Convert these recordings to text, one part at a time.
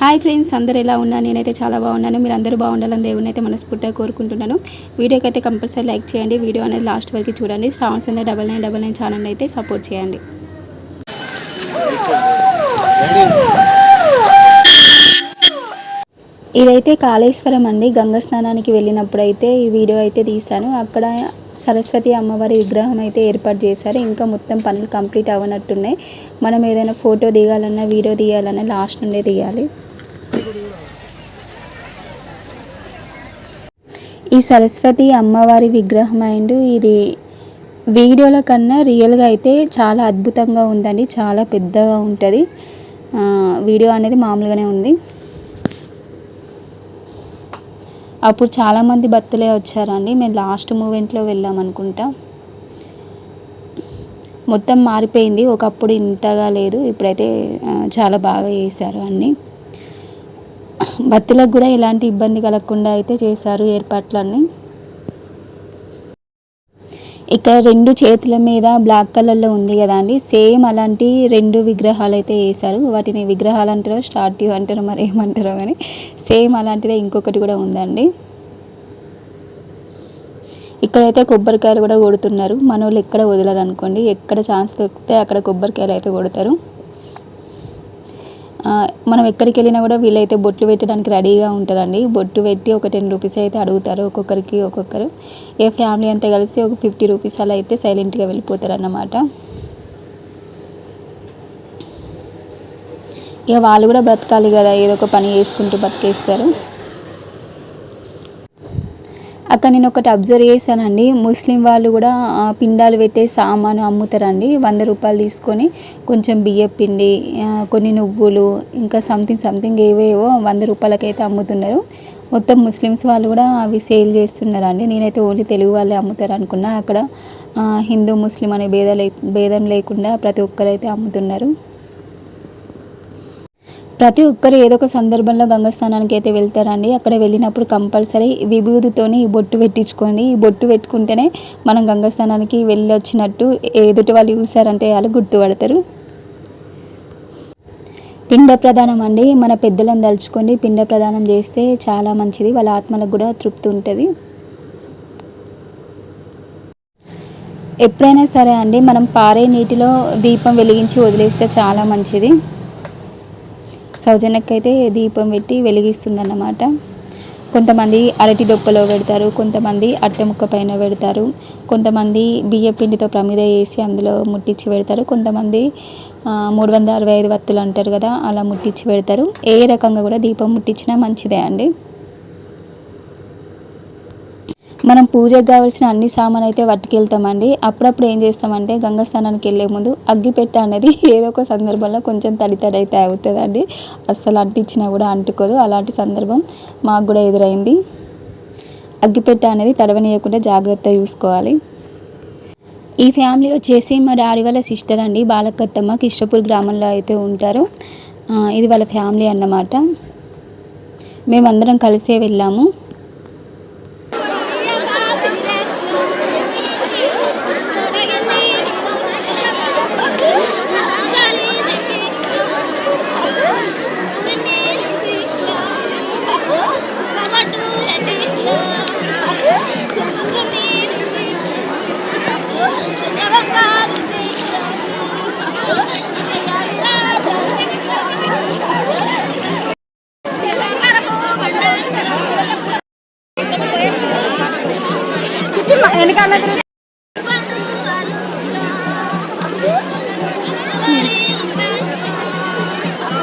Hi friends అందరు ఎలా ఉన్నా నేనైతే చాలా బాగున్నాను. మీరు అందరూ బాగుండాలని దేవుని అయితే మనస్ఫూర్తిగా కోరుకుంటున్నాను. వీడియోకి అయితే కంపల్సరీ లైక్ చేయండి. వీడియో అనేది లాస్ట్ వరకు చూడండి. స్టాన్స్ అనే double nine double nine channel అయితే సపోర్ట్ చేయండి. ఇదైతే కాళేశ్వరం అండి. గంగ స్నానానికి వెళ్ళినప్పుడు అయితే ఈ వీడియో అయితే తీశాను. అక్కడ సరస్వతి అమ్మవారి విగ్రహం అయితే ఏర్పాటు చేశారు. ఇంకా మొత్తం పనులు కంప్లీట్ అవ్వనట్టున్నాయి. మనం ఏదైనా ఫోటో దిగాలన్నా వీడియో తీయాలన్నా లాస్ట్ నుండే తీయాలి ఈ సరస్వతి అమ్మవారి విగ్రహం అండ్ ఇది వీడియోల కన్నా రియల్గా అయితే చాలా అద్భుతంగా ఉందండి. చాలా పెద్దగా ఉంటుంది. వీడియో అనేది మామూలుగానే ఉంది. అప్పుడు చాలామంది భక్తులే వచ్చారండి. మేము లాస్ట్ మూమెంట్లో వెళ్ళాం అనుకుంటా. మొత్తం మారిపోయింది. ఒకప్పుడు ఇంతగా లేదు. ఇప్పుడైతే చాలా బాగా చేశారు అన్నీ. భక్తులకు కూడా ఎలాంటి ఇబ్బంది కలగకుండా అయితే చేశారు ఏర్పాట్లన్నీ. ఇక్కడ రెండు చేతుల మీద బ్లాక్ కలర్లో ఉంది కదా అండి. సేమ్ అలాంటి రెండు విగ్రహాలు అయితే వేశారు. వాటిని విగ్రహాలు అంటారో స్టాట్యూ అంటారో మరి ఏమంటారో కానీ సేమ్ అలాంటిదే ఇంకొకటి కూడా ఉందండి. ఇక్కడైతే కొబ్బరికాయలు కూడా కొడుతున్నారు. మన వాళ్ళు ఎక్కడ వదలరు అనుకోండి. ఎక్కడ ఛాన్స్ దొరికితే అక్కడ కొబ్బరికాయలు అయితే కొడతారు. మనం ఎక్కడికి వెళ్ళినా కూడా వీళ్ళైతే బొట్లు పెట్టడానికి రెడీగా ఉంటారండి. బొట్టు పెట్టి ఒక టెన్ రూపీస్ అయితే అడుగుతారు ఒక్కొక్కరికి ఒక్కొక్కరు. ఏ ఫ్యామిలీ అంతా కలిసి ఒక ఫిఫ్టీ రూపీస్ అలా అయితే సైలెంట్గా వెళ్ళిపోతారు అన్నమాట ఇక వాళ్ళు కూడా బ్రతకాలి కదా ఏదో ఒక పని చేసుకుంటూ బతికేస్తారు అక్కడ నేను ఒకటి అబ్జర్వ్ చేశానండి. ముస్లిం వాళ్ళు కూడా పిండాలు పెట్టే సామాను అమ్ముతారండి. వంద రూపాయలు తీసుకొని కొంచెం బియ్యం పిండి కొన్ని నువ్వులు ఇంకా సంథింగ్ సంథింగ్ ఏవేవో వంద రూపాయలకైతే అమ్ముతున్నారు. మొత్తం ముస్లిమ్స్ వాళ్ళు కూడా అవి సేల్ చేస్తున్నారండి. నేనైతే ఓన్లీ తెలుగు వాళ్ళే అమ్ముతారు అనుకున్నా. అక్కడ హిందూ ముస్లిం అనే భేద లే భేదం లేకుండా ప్రతి ఒక్కరైతే అమ్ముతున్నారు. ప్రతి ఒక్కరు ఏదో ఒక సందర్భంలో గంగస్థానానికి అయితే వెళ్తారండి. అక్కడ వెళ్ళినప్పుడు కంపల్సరీ విభూతితోని ఈ బొట్టు పెట్టించుకోండి. ఈ బొట్టు పెట్టుకుంటేనే మనం గంగస్థానానికి వెళ్ళి వచ్చినట్టు ఎదుటి వాళ్ళు చూసారంటే వాళ్ళు గుర్తుపడతారు. పిండ ప్రదానం అండి. మన పెద్దలను తలుచుకోండి. పిండ ప్రదానం చేస్తే చాలా మంచిది. వాళ్ళ ఆత్మలకు కూడా తృప్తి ఉంటుంది. ఎప్పుడైనా సరే అండి మనం పారే నీటిలో దీపం వెలిగించి వదిలేస్తే చాలా మంచిది. సౌజన్యకైతే దీపం పెట్టి వెలిగిస్తుందన్నమాట. కొంతమంది అరటి దొప్పలో పెడతారు కొంతమంది అట్టె ముక్క పైన పెడతారు కొంతమంది బియ్య పిండితో ప్రమిద వేసి అందులో ముట్టించి పెడతారు కొంతమంది మూడు వందల అరవై ఐదు వత్తులు అంటారు కదా అలా ముట్టించి పెడతారు. ఏ రకంగా కూడా దీపం ముట్టించినా మంచిదే అండి. మనం పూజకు కావాల్సిన అన్ని సామాన్ అయితే పట్టుకెళ్తామండి. అప్పుడప్పుడు ఏం చేస్తామంటే గంగా స్నానానికి వెళ్ళే ముందు అగ్గిపెట్ట అనేది ఏదో ఒక సందర్భంలో కొంచెం తడి తడి అయితే అవుతుందండి. అస్సలు అంటించినా కూడా అంటుకోదు. అలాంటి సందర్భం మాకు కూడా ఎదురైంది. అగ్గిపెట్ట అనేది తడవనీయకుండా జాగ్రత్త చూసుకోవాలి. ఈ ఫ్యామిలీ వచ్చేసి మా డాడీ వాళ్ళ సిస్టర్ అండి బాలకత్తమ్మ కిష్టపూర్ గ్రామంలో అయితే ఉంటారు. ఇది వాళ్ళ ఫ్యామిలీ అన్నమాట. మేమందరం కలిసే వెళ్ళాము.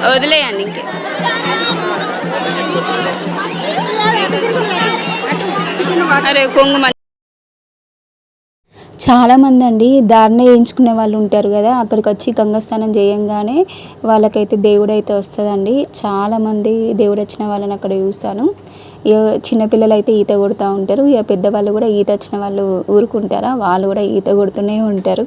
వదిలేయండి ఇంకే. అరే కొంగు చాలామంది అండి దారినే వేయించుకునే వాళ్ళు ఉంటారు కదా అక్కడికి వచ్చి గంగస్నానం చేయంగానే వాళ్ళకైతే దేవుడు అయితే వస్తుందండి చాలామంది దేవుడు వచ్చిన వాళ్ళని అక్కడ చూశాను. చిన్నపిల్లలు అయితే ఈత కొడుతూ ఉంటారు. ఇక పెద్దవాళ్ళు కూడా ఈత వచ్చిన వాళ్ళు ఊరుకుంటారా? వాళ్ళు కూడా ఈత కొడుతూనే ఉంటారు.